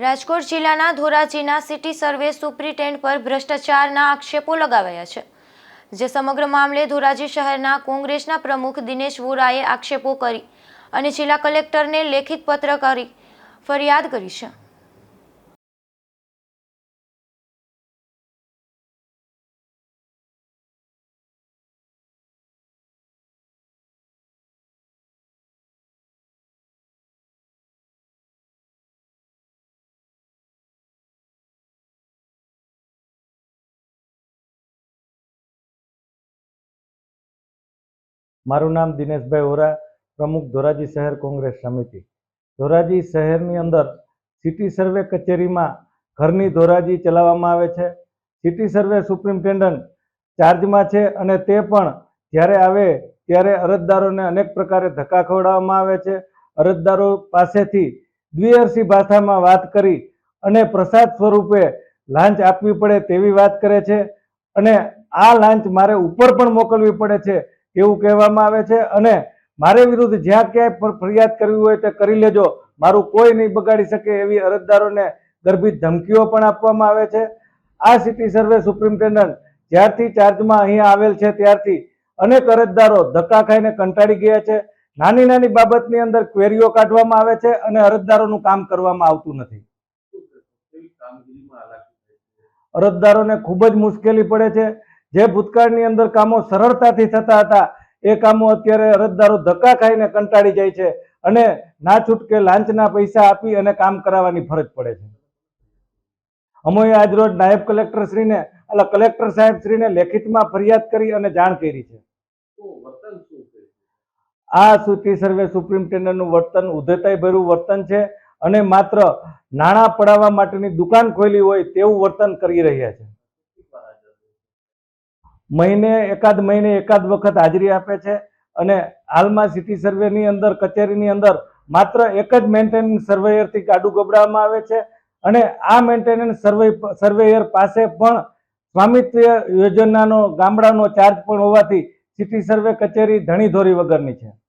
રાજકોટ જિલ્લાના ધોરાજીના city survey superintendent પર ભ્રષ્ટાચારના આક્ષેપો લગાવાયા છે, જે સમગ્ર મામલે ધોરાજી શહેરના કોંગ્રેસના પ્રમુખ દિનેશ વોરાએ આક્ષેપો કરી અને જિલ્લા કલેક્ટરને લેખિત પત્ર કરી ફરિયાદ કરી છે. મારું નામ દિનેશભાઈ ઓરા પ્રમુખ ધોરાજી શહેર કોંગ્રેસ સમિતિ. ધોરાજી શહેરની અંદર સિટી સર્વે કચેરીમાં ઘરની ધોરાજી ચલાવવામાં આવે છે. સિટી સર્વે સુપ્રિન્ટેન્ડન્ટ ચાર્જમાં છે અને તે પણ જ્યારે આવે ત્યારે અરજદારોને અનેક પ્રકારે ધક્કા ખવડાવવામાં આવે છે. અરજદારો પાસેથી દ્વિઅરસી ભાષામાં વાત કરી અને પ્રસાદ સ્વરૂપે લાંચ આપવી પડે તેવી વાત કરે છે અને આ લાંચ મારે ઉપર પણ મોકલવી પડે છે. એવું કહેવામાં આવે છે. અને મારે વિરુદ્ધ જ્યાં ક્યાંય પણ ફરિયાદ કરવી હોય તે કરી લેજો. મારું કોઈ નહીં બગાડી શકે એવી અરજદારોને ગર્ભિત ધમકીઓ પણ આપવામાં આવે છે. આ સિટી સર્વે સુપ્રિન્ટેન્ડન્ટ જ્યારથી ચાર્જમાં અહીંયા આવેલ છે ત્યારથી અનેક અરજદારો ધક્કા ખાઈને કંટાળી ગયા છે. નાની નાની બાબતની અંદર ક્વેરીઓ કાઢવામાં આવે છે અને અરજદારોનું કામ કરવામાં આવતું નથી. અરજદારોને ખૂબ જ મુશ્કેલી પડે છે. જે ભૂતકાળની અંદર કામો સરળતાથી થતા હતા, એ કામો અત્યારે અરજદારો ધક્કા ખાઈને કંટાળી જાય છે અને ના છૂટકે લાંચના પૈસા આપી અને કામ કરાવવાની ફરજ પડે છે. અમોએ આજરોજ નાયબ કલેક્ટર શ્રીને એટલે કલેક્ટર સાહેબ શ્રીને લેખિતમાં ફરિયાદ કરી અને જાણ કરી છે. આ સૂચિ સર્વે સુપ્રિન્ટેન્ડન્ટનું વર્તન ઉદ્ધતાઈ ભર્યું વર્તન છે અને માત્ર નાણાં પડાવવા માટેની દુકાન ખોલી હોય તેવું વર્તન કરી રહ્યા છે. મહિને, એકાદ મહિને, એકાદ વખત હાજરી આપે છે અને હાલમાં સિટી સર્વેની અંદર, કચેરીની અંદર માત્ર એક જ મેન્ટેનન્સ સર્વેયરથી ગાડું ગબડાવવામાં આવે છે અને આ મેન્ટેનન્સ સર્વે, સર્વેયર પાસે પણ સ્વામિત્વ યોજનાનો ગામડાનો ચાર્જ પણ હોવાથી સિટી સર્વે કચેરી ધણી ધોરી વગરની છે.